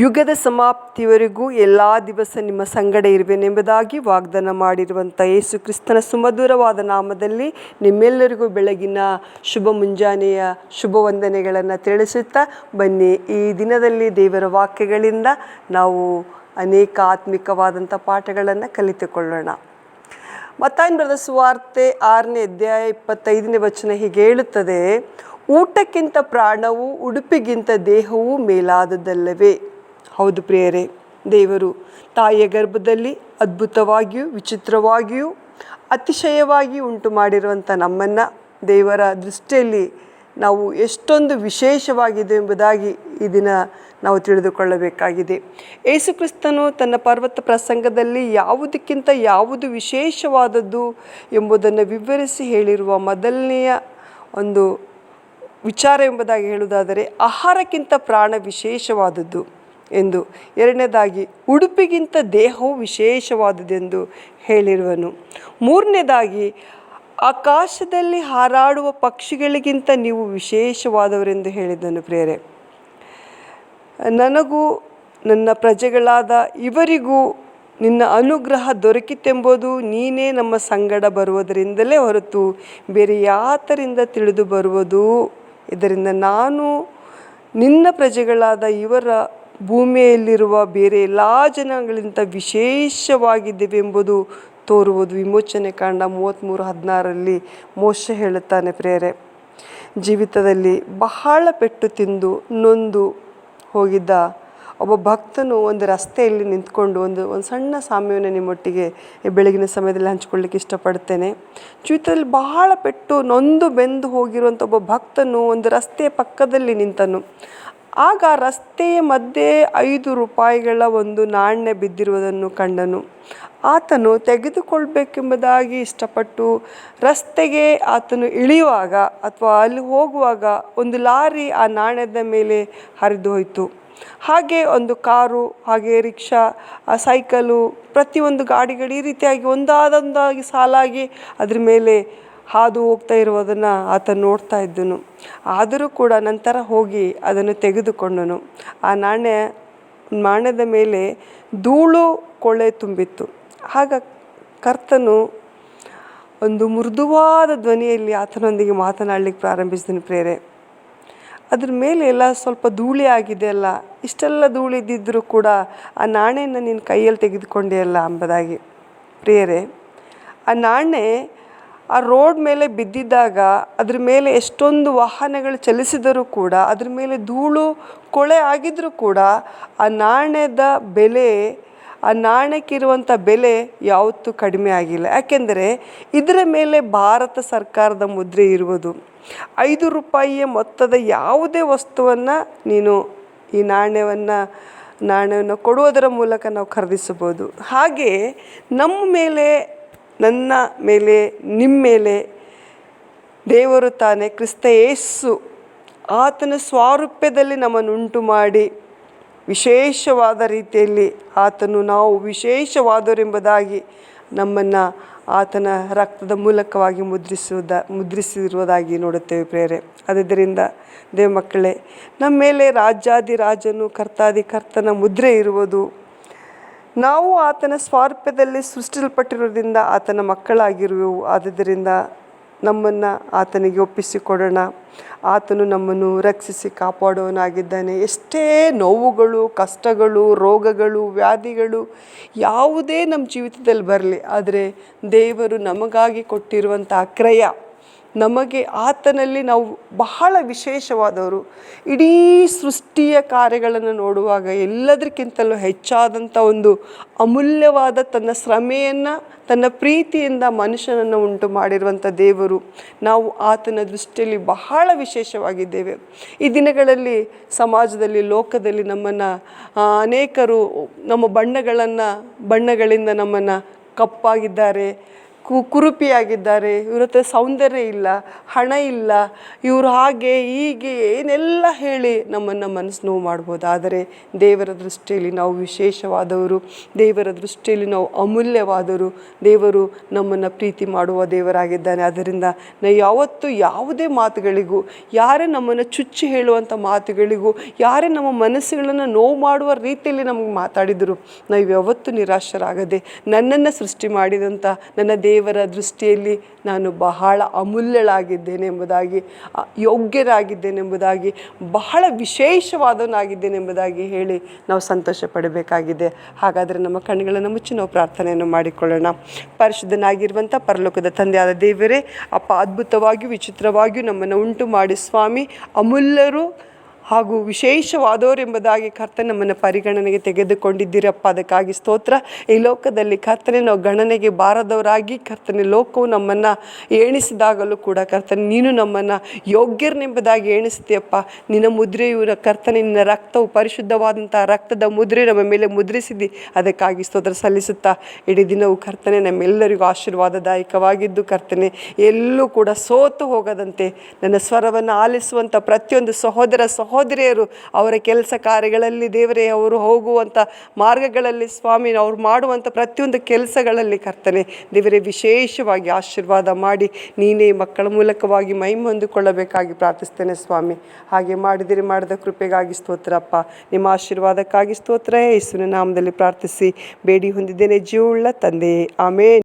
ಯುಗದ ಸಮಾಪ್ತಿಯವರೆಗೂ ಎಲ್ಲ ದಿವಸ ನಿಮ್ಮ ಸಂಗಡ ಇರುವೆನೆಂಬುದಾಗಿ ವಾಗ್ದಾನ ಮಾಡಿರುವಂಥ ಯೇಸು ಕ್ರಿಸ್ತನ ಸುಮಧುರವಾದ ನಾಮದಲ್ಲಿ ನಿಮ್ಮೆಲ್ಲರಿಗೂ ಬೆಳಗಿನ ಶುಭ ಮುಂಜಾನೆಯ ಶುಭ ವಂದನೆಗಳನ್ನು ತಿಳಿಸುತ್ತಾ ಬನ್ನಿ. ಈ ದಿನದಲ್ಲಿ ದೇವರ ವಾಕ್ಯಗಳಿಂದ ನಾವು ಅನೇಕ ಆತ್ಮಿಕವಾದಂಥ ಪಾಠಗಳನ್ನು ಕಲಿತುಕೊಳ್ಳೋಣ. ಮತ್ತಾಯನ್ ಬರೆದ ಸುವಾರ್ತೆ ಆರನೇ ಅಧ್ಯಾಯ ಇಪ್ಪತ್ತೈದನೇ ವಚನ ಹೀಗೆ ಹೇಳುತ್ತದೆ, ಊಟಕ್ಕಿಂತ ಪ್ರಾಣವು, ಉಡುಪಿಗಿಂತ ದೇಹವು ಮೇಲಾದದಲ್ಲವೇ ಹೌದು ಪ್ರಿಯರೇ, ದೇವರು ತಾಯಿಯ ಗರ್ಭದಲ್ಲಿ ಅದ್ಭುತವಾಗಿಯೂ ವಿಚಿತ್ರವಾಗಿಯೂ ಅತಿಶಯವಾಗಿ ಉಂಟು ಮಾಡಿರುವಂಥ ನಮ್ಮನ್ನು ದೇವರ ದೃಷ್ಟಿಯಲ್ಲಿ ನಾವು ಎಷ್ಟೊಂದು ವಿಶೇಷವಾಗಿದೆ ಎಂಬುದಾಗಿ ಈ ದಿನ ನಾವು ತಿಳಿದುಕೊಳ್ಳಬೇಕಾಗಿದೆ. ಯೇಸುಕ್ರಿಸ್ತನು ತನ್ನ ಪರ್ವತ ಪ್ರಸಂಗದಲ್ಲಿ ಯಾವುದಕ್ಕಿಂತ ಯಾವುದು ವಿಶೇಷವಾದದ್ದು ಎಂಬುದನ್ನು ವಿವರಿಸಿ ಹೇಳಿರುವ ಮೊದಲನೆಯ ಒಂದು ವಿಚಾರ ಎಂಬುದಾಗಿ ಹೇಳುವುದಾದರೆ, ಆಹಾರಕ್ಕಿಂತ ಪ್ರಾಣ ವಿಶೇಷವಾದದ್ದು. ಎಂದು. ಎರಡನೇದಾಗಿ, ಉಡುಪಿಗಿಂತ ದೇಹವು ವಿಶೇಷವಾದುದೆಂದು ಹೇಳಿರುವನು. ಮೂರನೇದಾಗಿ, ಆಕಾಶದಲ್ಲಿ ಹಾರಾಡುವ ಪಕ್ಷಿಗಳಿಗಿಂತ ನೀವು ವಿಶೇಷವಾದವರೆಂದು ಹೇಳಿದನು ಪ್ರೇರೆ ನನಗೂ ನನ್ನ ಪ್ರಜೆಗಳಾದ ಇವರಿಗೂ ನಿನ್ನ ಅನುಗ್ರಹ ದೊರಕಿತೆಂಬುದು ನೀನೇ ನಮ್ಮ ಸಂಗಡ ಬರುವುದರಿಂದಲೇ ಹೊರತು ಬೇರೆ ಯಾತರಿಂದ ತಿಳಿದು ಬರುವುದು? ಇದರಿಂದ ನಾನು ನಿನ್ನ ಪ್ರಜೆಗಳಾದ ಇವರ ಭೂಮಿಯಲ್ಲಿರುವ ಬೇರೆ ಎಲ್ಲ ಜನಗಳಿಂತ ವಿಶೇಷವಾಗಿದ್ದೇವೆಂಬುದು ತೋರುವುದು. ವಿಮೋಚನೆ ಕಾಂಡ ಮೂವತ್ತ್ಮೂರು ಹದಿನಾರರಲ್ಲಿ ಮೋಶ ಹೇಳುತ್ತಾನೆ ಪ್ರೇರೆ ಜೀವಿತದಲ್ಲಿ ಬಹಳ ಪೆಟ್ಟು ತಿಂದು ನೊಂದು ಹೋಗಿದ್ದ ಒಬ್ಬ ಭಕ್ತನು ಒಂದು ರಸ್ತೆಯಲ್ಲಿ ನಿಂತ್ಕೊಂಡು ಒಂದು ಒಂದು ಸಣ್ಣ ಸಾಮ್ಯವನ್ನು ನಿಮ್ಮೊಟ್ಟಿಗೆ ಬೆಳಗಿನ ಸಮಯದಲ್ಲಿ ಹಂಚ್ಕೊಳ್ಳಿಕ್ಕೆ ಇಷ್ಟಪಡ್ತೇನೆ ಜೀವಿತದಲ್ಲಿ ಬಹಳ ಪೆಟ್ಟು ನೊಂದು ಬೆಂದು ಹೋಗಿರುವಂಥ ಒಬ್ಬ ಭಕ್ತನು ಒಂದು ರಸ್ತೆಯ ಪಕ್ಕದಲ್ಲಿ ನಿಂತನು. ಆಗ ರಸ್ತೆಯ ಮಧ್ಯೆ ಐದು ರೂಪಾಯಿಗಳ ಒಂದು ನಾಣ್ಯ ಬಿದ್ದಿರುವುದನ್ನು ಕಂಡನು. ಆತನು ತೆಗೆದುಕೊಳ್ಬೇಕೆಂಬುದಾಗಿ ಇಷ್ಟಪಟ್ಟು ರಸ್ತೆಗೆ ಆತನು ಇಳಿಯುವಾಗ ಅಥವಾ ಅಲ್ಲಿ ಹೋಗುವಾಗ ಒಂದು ಲಾರಿ ಆ ನಾಣ್ಯದ ಮೇಲೆ ಹರಿದು ಹೋಯಿತು. ಹಾಗೆ ಒಂದು ಕಾರು, ಹಾಗೆ ರಿಕ್ಷಾ, ಆ ಸೈಕಲು ಪ್ರತಿಯೊಂದು ಗಾಡಿಗಳು ಈ ರೀತಿಯಾಗಿ ಒಂದಾದೊಂದಾಗಿ ಸಾಲಾಗಿ ಅದ್ರ ಮೇಲೆ ಹಾದು ಹೋಗ್ತಾ ಇರುವುದನ್ನು ಆತ ನೋಡ್ತಾ ಇದ್ದನು. ಆದರೂ ಕೂಡ ನಂತರ ಹೋಗಿ ಅದನ್ನು ತೆಗೆದುಕೊಂಡನು. ಆ ನಾಣ್ಯ, ನಾಣ್ಯದ ಮೇಲೆ ಧೂಳು ಕೊಳೆ ತುಂಬಿತ್ತು. ಆಗ ಕರ್ತನು ಒಂದು ಮೃದುವಾದ ಧ್ವನಿಯಲ್ಲಿ ಆತನೊಂದಿಗೆ ಮಾತನಾಡಲಿಕ್ಕೆ ಪ್ರಾರಂಭಿಸಿದನು ಪ್ರೇರೆ. ಅದ್ರ ಮೇಲೆ ಎಲ್ಲ ಸ್ವಲ್ಪ ಧೂಳಿ ಆಗಿದೆ ಅಲ್ಲ, ಇಷ್ಟೆಲ್ಲ ಧೂಳಿದ್ದಿದ್ದರೂ ಕೂಡ ಆ ನಾಣ್ಯನ ನಿನ್ನ ಕೈಯಲ್ಲಿ ತೆಗೆದುಕೊಂಡೆ ಅಲ್ಲ ಎಂಬುದಾಗಿ ಪ್ರೇರೆ, ಆ ನಾಣ್ಯ ಆ ರೋಡ್ ಮೇಲೆ ಬಿದ್ದಿದ್ದಾಗ ಅದ್ರ ಮೇಲೆ ಎಷ್ಟೊಂದು ವಾಹನಗಳು ಚಲಿಸಿದರೂ ಕೂಡ, ಅದ್ರ ಮೇಲೆ ಧೂಳು, ಕೊಳೆ ಆಗಿದ್ದರೂ ಕೂಡ ಆ ನಾಣ್ಯದ ಬೆಲೆ, ಆ ನಾಣ್ಯಕ್ಕಿರುವಂಥ ಬೆಲೆ ಯಾವತ್ತೂ ಕಡಿಮೆ ಆಗಿಲ್ಲ. ಯಾಕೆಂದರೆ ಇದರ ಮೇಲೆ ಭಾರತ ಸರ್ಕಾರದ ಮುದ್ರೆ ಇರುವುದು. ಐದು ರೂಪಾಯಿಯ ಮೊತ್ತದ ಯಾವುದೇ ವಸ್ತುವನ್ನು ನೀನು ಈ ನಾಣ್ಯವನ್ನು ನಾಣ್ಯವನ್ನು ಕೊಡುವುದರ ಮೂಲಕ ನಾವು ಖರೀದಿಸಬಹುದು. ಹಾಗೆ ನಮ್ಮ ಮೇಲೆ ನನ್ನ ಮೇಲೆ ನಿಮ್ಮ ಮೇಲೆ ದೇವರು ತಾನೇ ಕ್ರಿಸ್ತ ಯೇಸು ಆತನ ಸ್ವಾರೂಪ್ಯದಲ್ಲಿ ನಮ್ಮನ್ನುಂಟು ಮಾಡಿ ವಿಶೇಷವಾದ ರೀತಿಯಲ್ಲಿ ಆತನು ನಾವು ವಿಶೇಷವಾದವರೆಂಬುದಾಗಿ ನಮ್ಮನ್ನು ಆತನ ರಕ್ತದ ಮೂಲಕವಾಗಿ ಮುದ್ರಿಸುವುದ, ಮುದ್ರಿಸಿರುವುದಾಗಿ ನೋಡುತ್ತೇವೆ ಪ್ರೇರೆ ಅದರಿಂದ ದೇವ ಮಕ್ಕಳೇ, ನಮ್ಮ ಮೇಲೆ ರಾಜಾದಿರಾಜನು ಕರ್ತಾದಿ ಕರ್ತನ ಮುದ್ರೆ ಇರುವುದು ನಾವು ಆತನ ಸ್ವಾರೂಪ್ಯದಲ್ಲಿ ಸೃಷ್ಟಿಸಲ್ಪಟ್ಟಿರೋದ್ರಿಂದ ಆತನ ಮಕ್ಕಳಾಗಿರುವೆವು. ಆದ್ದರಿಂದ ನಮ್ಮನ್ನು ಆತನಿಗೆ ಒಪ್ಪಿಸಿಕೊಡೋಣ. ಆತನು ನಮ್ಮನ್ನು ರಕ್ಷಿಸಿ ಕಾಪಾಡುವನಾಗಿದ್ದಾನೆ ಎಷ್ಟೇ ನೋವುಗಳು, ಕಷ್ಟಗಳು, ರೋಗಗಳು, ವ್ಯಾಧಿಗಳು ಯಾವುದೇ ನಮ್ಮ ಜೀವಿತದಲ್ಲಿ ಬರಲಿ, ಆದರೆ ದೇವರು ನಮಗಾಗಿ ಕೊಟ್ಟಿರುವಂಥ ಕ್ರಯ ನಮಗೆ ಆತನಲ್ಲಿ ನಾವು ಬಹಳ ವಿಶೇಷವಾದವರು. ಇಡೀ ಸೃಷ್ಟಿಯ ಕಾರ್ಯಗಳನ್ನು ನೋಡುವಾಗ ಎಲ್ಲದಕ್ಕಿಂತಲೂ ಹೆಚ್ಚಾದಂಥ ಒಂದು ಅಮೂಲ್ಯವಾದ ತನ್ನ ಶ್ರಮೆಯನ್ನು, ತನ್ನ ಪ್ರೀತಿಯಿಂದ ಮನುಷ್ಯನನ್ನು ಉಂಟು ಮಾಡಿರುವಂಥ ದೇವರು. ನಾವು ಆತನ ದೃಷ್ಟಿಯಲ್ಲಿ ಬಹಳ ವಿಶೇಷವಾಗಿದ್ದೇವೆ. ಈ ದಿನಗಳಲ್ಲಿ ಸಮಾಜದಲ್ಲಿ, ಲೋಕದಲ್ಲಿ ನಮ್ಮನ್ನು ಅನೇಕರು ನಮ್ಮ ಬಣ್ಣಗಳನ್ನು, ಬಣ್ಣಗಳಿಂದ ನಮ್ಮನ್ನು ಕಪ್ಪಾಗಿದ್ದಾರೆ. ಕುರುಪಿಯಾಗಿದ್ದಾರೆ. ಇವ್ರ ಹತ್ರ ಸೌಂದರ್ಯ ಇಲ್ಲ, ಹಣ ಇಲ್ಲ. ಇವರು ಹಾಗೆ, ಹೀಗೆ, ಏನೆಲ್ಲ ಹೇಳಿ ನಮ್ಮನ್ನು ಮನಸ್ಸು ನೋವು ಮಾಡ್ಬೋದು. ಆದರೆ ದೇವರ ದೃಷ್ಟಿಯಲ್ಲಿ ನಾವು ವಿಶೇಷವಾದವರು, ದೇವರ ದೃಷ್ಟಿಯಲ್ಲಿ ನಾವು ಅಮೂಲ್ಯವಾದವರು. ದೇವರು ನಮ್ಮನ್ನು ಪ್ರೀತಿ ಮಾಡುವ ದೇವರಾಗಿದ್ದಾನೆ. ಆದ್ದರಿಂದ ನಾ ಯಾವತ್ತೂ ಯಾವುದೇ ಮಾತುಗಳಿಗೂ, ಯಾರೇ ನಮ್ಮನ್ನು ಚುಚ್ಚಿ ಹೇಳುವಂಥ ಮಾತುಗಳಿಗೂ, ಯಾರೇ ನಮ್ಮ ಮನಸ್ಸುಗಳನ್ನು ನೋವು ಮಾಡುವ ರೀತಿಯಲ್ಲಿ ನಮಗೆ ಮಾತಾಡಿದರು ನಾವು ಯಾವತ್ತೂ ನಿರಾಶರಾಗದೆ ನನ್ನನ್ನು ಸೃಷ್ಟಿ ಮಾಡಿದಂಥ, ನನ್ನ ದೇವರ ದೃಷ್ಟಿಯಲ್ಲಿ ನಾನು ಬಹಳ ಅಮೂಲ್ಯಳಾಗಿದ್ದೇನೆ ಎಂಬುದಾಗಿ ಯೋಗ್ಯರಾಗಿದ್ದೇನೆ ಯೋಗ್ಯರಾಗಿದ್ದೇನೆಂಬುದಾಗಿ, ಬಹಳ ವಿಶೇಷವಾದವನಾಗಿದ್ದೇನೆ ಎಂಬುದಾಗಿ ಹೇಳಿ ನಾವು ಸಂತೋಷ ಪಡಬೇಕಾಗಿದೆ ಹಾಗಾದರೆ ನಮ್ಮ ಕಣ್ಣುಗಳನ್ನು ಮುಚ್ಚಿ ನಾವು ಪ್ರಾರ್ಥನೆಯನ್ನು ಮಾಡಿಕೊಳ್ಳೋಣ. ಪರಿಶುದ್ಧನಾಗಿರುವಂಥ ಪರಲೋಕದ ತಂದೆಯಾದ ದೇವರೇ, ಅಪ್ಪ ಅದ್ಭುತವಾಗಿಯೂ ವಿಚಿತ್ರವಾಗಿಯೂ ನಮ್ಮನ್ನು ಉಂಟು ಮಾಡಿ ಸ್ವಾಮಿ, ಅಮೂಲ್ಯರು ಹಾಗೂ ವಿಶೇಷವಾದವರೆಂಬುದಾಗಿ ಕರ್ತ ನಮ್ಮನ್ನು ಪರಿಗಣನೆಗೆ ತೆಗೆದುಕೊಂಡಿದ್ದೀರಪ್ಪ. ಅದಕ್ಕಾಗಿ ಸ್ತೋತ್ರ. ಈ ಲೋಕದಲ್ಲಿ ಕರ್ತನೆ ನಾವು ಗಣನೆಗೆ ಬಾರದವರಾಗಿ ಕರ್ತನೆ ಲೋಕವು ನಮ್ಮನ್ನು ಎಣಿಸಿದಾಗಲೂ ಕೂಡ ಕರ್ತನೆ ನೀನು ನಮ್ಮನ್ನು ಯೋಗ್ಯರನೆಂಬುದಾಗಿ ಎಣಿಸ್ತೀಯಪ್ಪ ನಿನ್ನ ಮುದ್ರೆಯು ಕರ್ತನೆ ನಿನ್ನ ರಕ್ತವು ಪರಿಶುದ್ಧವಾದಂಥ ರಕ್ತದ ಮುದ್ರೆ ನಮ್ಮ ಮೇಲೆ ಮುದ್ರಿಸಿದಿ. ಅದಕ್ಕಾಗಿ ಸ್ತೋತ್ರ ಸಲ್ಲಿಸುತ್ತಾ ಇಡೀ ದಿನವು ಕರ್ತನೆ ನಮ್ಮೆಲ್ಲರಿಗೂ ಆಶೀರ್ವಾದದಾಯಕವಾಗಿದ್ದು ಕರ್ತನೆ, ಎಲ್ಲೂ ಕೂಡ ಸೋತು ಹೋಗದಂತೆ ನನ್ನ ಸ್ವರವನ್ನು ಆಲಿಸುವಂಥ ಪ್ರತಿಯೊಂದು ಸಹೋದರ ಸಹೋದರಿಯರು, ಅವರ ಕೆಲಸ ಕಾರ್ಯಗಳಲ್ಲಿ ದೇವರೇ, ಅವರು ಹೋಗುವಂಥ ಮಾರ್ಗಗಳಲ್ಲಿ ಸ್ವಾಮಿ ಅವರು ಮಾಡುವಂಥ ಪ್ರತಿಯೊಂದು ಕೆಲಸಗಳಲ್ಲಿ ಕರ್ತನೆ, ದೇವರೇ ವಿಶೇಷವಾಗಿ ಆಶೀರ್ವಾದ ಮಾಡಿ, ನೀನೇ ಮಕ್ಕಳ ಮೂಲಕವಾಗಿ ಮೈ ಹೊಂದಿಕೊಳ್ಳಬೇಕಾಗಿ ಪ್ರಾರ್ಥಿಸ್ತೇನೆ ಸ್ವಾಮಿ. ಹಾಗೆ ಮಾಡಿದಿರಿ, ಮಾಡಿದ ಕೃಪೆಗಾಗಿ ಸ್ತೋತ್ರಪ್ಪ. ನಿಮ್ಮ ಆಶೀರ್ವಾದಕ್ಕಾಗಿ ಸ್ತೋತ್ರ. ಯೇಸುವಿನ ನಾಮದಲ್ಲಿ ಪ್ರಾರ್ಥಿಸಿ, ಬೇಡಿ ಹೊಂದಿದ್ದೇನೆ ಜೀವಳ್ಳ ತಂದೆ. ಆಮೇನ್.